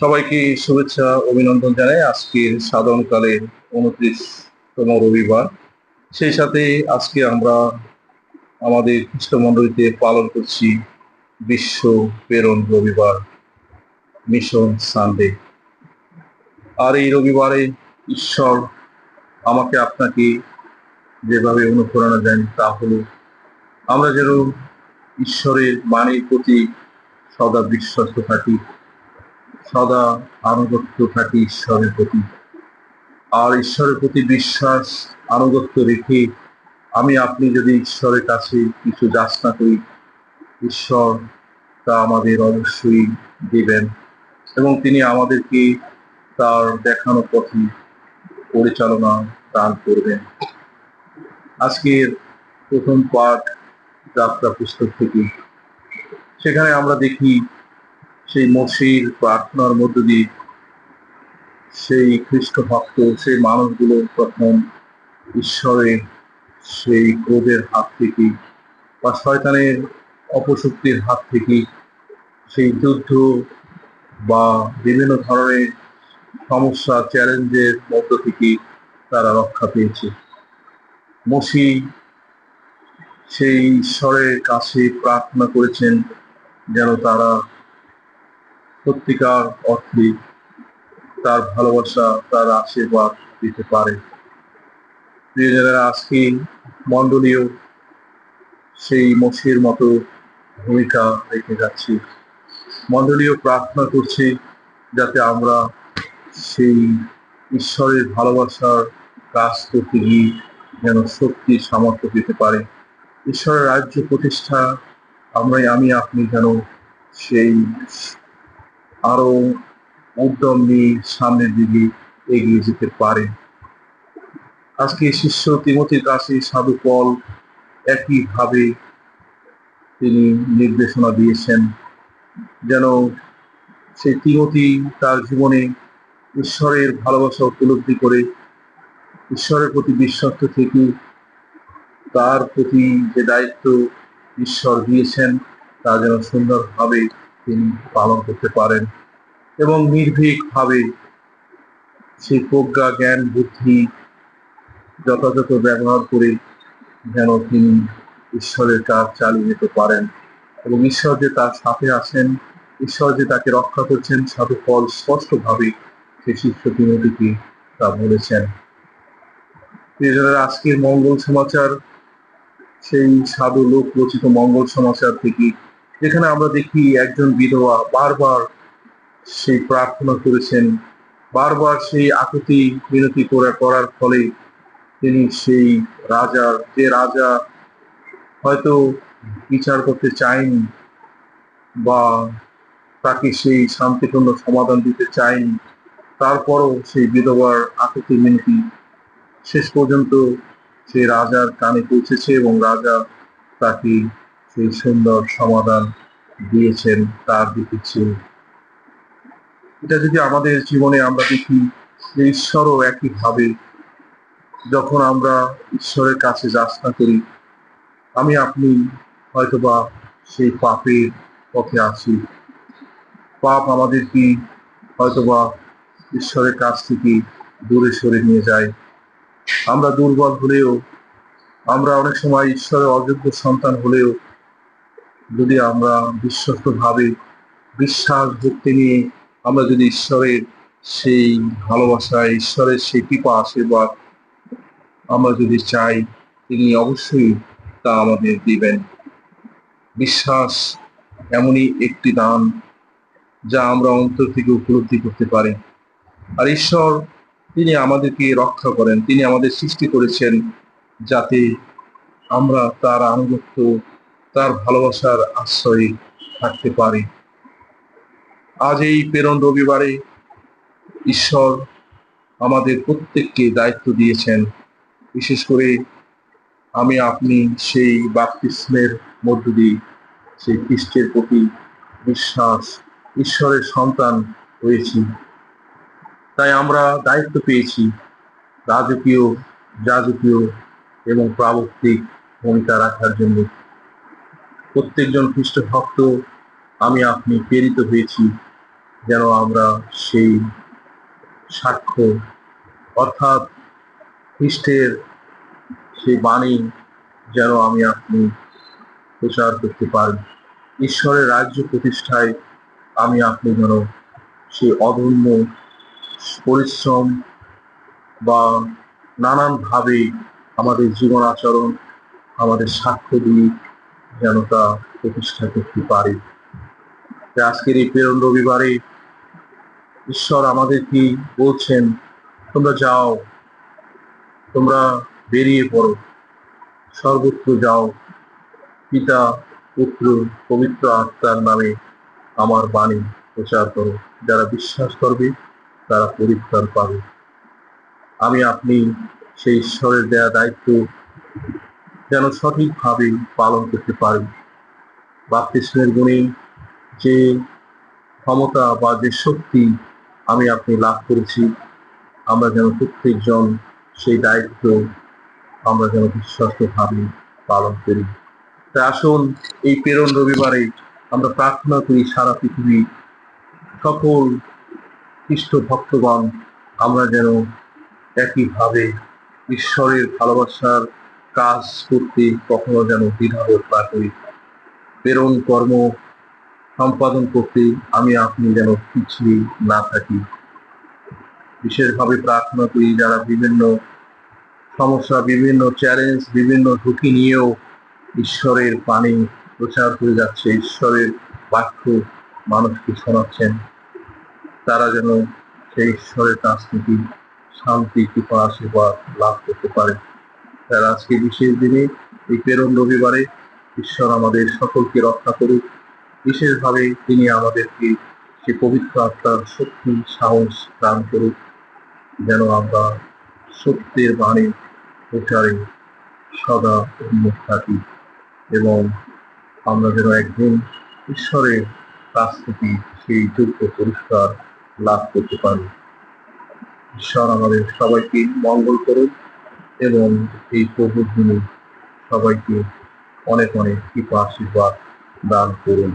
সবাইকে শুভেচ্ছা, অভিনন্দন জানাই। আজকের সাধারণকালের উনত্রিশতম রবিবার। সেই সাথে আজকে আমরা আমাদের খ্রিস্টমণ্ডলীতে পালন করছি বিশ্ব প্রেরণ রবিবার, মিশন সানডে। আর এই রবিবারে ঈশ্বর আমাকে আপনাকে যেভাবে অনুপ্রেরণা দেন তা হলো, আমরা যেন ঈশ্বরের বাণীর প্রতি সদা বিশ্বস্ত থাকি। সদা আনুগত্য থাকি ঈশ্বরের প্রতি। আর ঈশ্বরের প্রতি বিশ্বাস, আনুগত্য রেখে আমি আপনি যদি ঈশ্বরের কাছে কিছু যাচনা করি, ঈশ্বর তা আমাদের অবশ্যই দেবেন এবং তিনি আমাদেরকে তার দেখানো পথে পরিচালনা দান করবেন। আজকের প্রথম পাঠ যাত্রা পুস্তক থেকে। সেখানে আমরা দেখি সেই মসির প্রার্থনার মধ্য দিয়ে সেই খ্রিস্ট ভক্ত, সেই মানুষগুলো তখন ঈশ্বরের সেই ক্রোধের হাত থেকে বা শয়তানের অপশক্তির হাত থেকে সেই যুদ্ধ বা বিভিন্ন ধরনের সমস্যা, চ্যালেঞ্জের মধ্য থেকে তারা রক্ষা পেয়েছে। মসি সেই ঈশ্বরের কাছে প্রার্থনা করেছেন যেন তারা সত্যিকার অর্থে তার ভালোবাসা, তার আশীর্বাদ দিতে পারে। প্রিয়জনেরা আজকে মণ্ডলীয় সেই মসির মতো ভূমিকা রেখে যাচ্ছি। মণ্ডলীয় প্রার্থনা করছি যাতে আমরা সেই ঈশ্বরের ভালোবাসার কাজ করতে গিয়ে যেন শক্তি, সামর্থ্য পেতে পারে। ঈশ্বরের রাজ্য প্রতিষ্ঠা, আমরাই, আমি, আপনি যেন সেই আরও উদ্যম নিয়ে সামনের দিকে এগিয়ে যেতে পারে। আজকে শিষ্য তিমতির কাছে সাধু পল একইভাবে তিনি নির্দেশনা দিয়েছেন যেন সেই তিমতি তার জীবনে ঈশ্বরের ভালোবাসা উপলব্ধি করে, ঈশ্বরের প্রতি বিশ্বস্ত থেকে তার প্রতি যে দায়িত্ব ঈশ্বর দিয়েছেন তা যেন সুন্দরভাবে তিনি পালন করতে পারেন এবং নির্ভীকভাবে সেই প্রজ্ঞা, জ্ঞান, বুদ্ধি যথাযথ ব্যবহার করে যেন তিনি ঈশ্বরের কাজ চালিয়ে যেতে পারেন এবং ঈশ্বর যে তার সাথে আছেন, ঈশ্বর যে তাকে রক্ষা করছেন, সাধু ফল স্পষ্টভাবে সেই শিষ্য তিনটিকে তা বলেছেন। আজকের মঙ্গল সমাচার, সেই সাধু লোক রচিত মঙ্গল সমাচার থেকে যেখানে আমরা দেখি একজন বিধবা বারবার সেই প্রার্থনা করেছেন, বারবার সেই আকুতি মিনতি করে করার ফলে তিনি সেই রাজার, যে রাজা হয়তো বিচার করতে চায়নি বা তাকে সেই শান্তিপূর্ণ সমাধান দিতে চায়নি, তারপরও সেই বিধবার আকুতি মিনতি শেষ পর্যন্ত সেই রাজার কানে পৌঁছেছে এবং রাজা তাকে সেই সুন্দর সমাধান দিয়েছেন, তার দিকে এটা যদি আমাদের জীবনে আমরা দেখি ঈশ্বরও একইভাবে যখন আমরা ঈশ্বরের কাছে যাচনা করি, আমি আপনি হয়তোবা সেই পাপের পথে আছি। পাপ আমাদেরকে হয়তোবা ঈশ্বরের কাছ থেকে দূরে সরে নিয়ে যায়। আমরা দুর্বল হলেও, আমরা অনেক সময় ঈশ্বরের অযোগ্য সন্তান হলেও যদি আমরা বিশ্বস্তভাবে বিশ্বাস, ভক্তি নিয়ে আমরা যদি ঈশ্বরের সেই ভালোবাসা ঈশ্বরের সেই কৃপা, আশীর্বাদ আমরা যদি চাই, তিনি অবশ্যই তা আমাদের দিবেন। বিশ্বাস এমনই একটি দান যা আমরা অন্তর থেকে উপলব্ধি করতে পারি। আর ঈশ্বর, তিনি আমাদেরকে রক্ষা করেন, তিনি আমাদের সৃষ্টি করেছেন যাতে আমরা তার আনুগত্য তার ভালোবাসার আশ্রয়ে থাকতে পারি। আজ এই প্রেরণ রবিবারে ঈশ্বর আমাদের প্রত্যেককে দায়িত্ব দিয়েছেন। বিশেষ করে আমি, আপনি সেই বাপতিস্মের মধ্য দিয়ে, সেই খ্রিস্টের প্রতি বিশ্বাস, ঈশ্বরের সন্তান হয়েছি। তাই আমরা দায়িত্ব পেয়েছি রাজকীয়, যাজকীয় এবং প্রাবক্তিক ভূমিকা রাখার জন্য। প্রত্যেকজন খ্রিস্ট ভক্ত, আমি আপনি প্রেরিত হয়েছি যেন আমরা সেই সাক্ষ্য অর্থাৎ খ্রিস্টের সেই বাণী যেন আমি আপনি প্রচার করতে পারি। ঈশ্বরের রাজ্য প্রতিষ্ঠায় আমি আপনি যেন সেই অদম্য পরিশ্রম বা নানানভাবে আমাদের জীবন আচরণ আমাদের সাক্ষ্য দিয়ে যেন তা প্রতিষ্ঠা করতে পারি আজকের এই প্রেরণ রবিবারে ঈশ্বর আমাদের কি বলছেন, তোমরা যাও, তোমরা বেরিয়ে পড়ো, সর্বত্র যাও। পিতা, পুত্র, পবিত্র আত্মার নামে আমার বাণী প্রচার করো। যারা বিশ্বাস করবে, তারা পরিত্রাণ পাবে। আমি আপনি সেই ঈশ্বরের দেয়া দায়িত্ব যেন সঠিকভাবে পালন করতে পারি। বাপ্তিস্মের গুণে যে ক্ষমতা বা যে শক্তি আমি আপনি লাভ করেছি, আমরা যেন প্রত্যেকজন সেই দায়িত্ব আমরা যেন বিশ্বস্তভাবে পালন করি। তাই আসুন এই প্রেরণ রবিবারে আমরা প্রার্থনা করি সারা পৃথিবী, সকল খ্রিস্ট ভক্তগণ, আমরা যেন একইভাবে ঈশ্বরের ভালোবাসার কাজ করতে কখনো যেন দ্বিধাবোধ না করি প্রেরণ, কর্ম সম্পাদন করতে আমি আপনি যেন পিছিয়ে না থাকি। বিশেষভাবে প্রার্থনা করি যারা বিভিন্ন সমস্যা, বিভিন্ন চ্যালেঞ্জ বিভিন্ন ঝুঁকি নিয়েও ঈশ্বরের বাণী প্রচার করে যাচ্ছে, ঈশ্বরের বাক্য মানুষকে শোনাচ্ছেন। তারা যেন সেই ঈশ্বরের কাছ থেকে শান্তি, কৃপা, আশীর্বাদ লাভ করতে পারে। তার আজকে বিশেষ দিনে এই প্রেরণ রবিবারে ঈশ্বর আমাদের সকলকে রক্ষা করুক। বিশেষভাবে তিনি আমাদেরকে সে পবিত্র আত্মার শক্তি, সাহস দান করুক, যেন আমরা সত্যের বাণী প্রচারে সদা উন্মুখ থাকি এবং আমরা যেন একদিন ঈশ্বরের কাছ থেকে সেই যোগ্য পুরস্কার লাভ করতে পারি। ঈশ্বর আমাদের সবাইকে মঙ্গল করুন এবং এই প্রভুর দিনে সবাইকে অনেক অনেক কৃপা আশীর্বাদ দান করুন।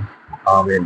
আমেন।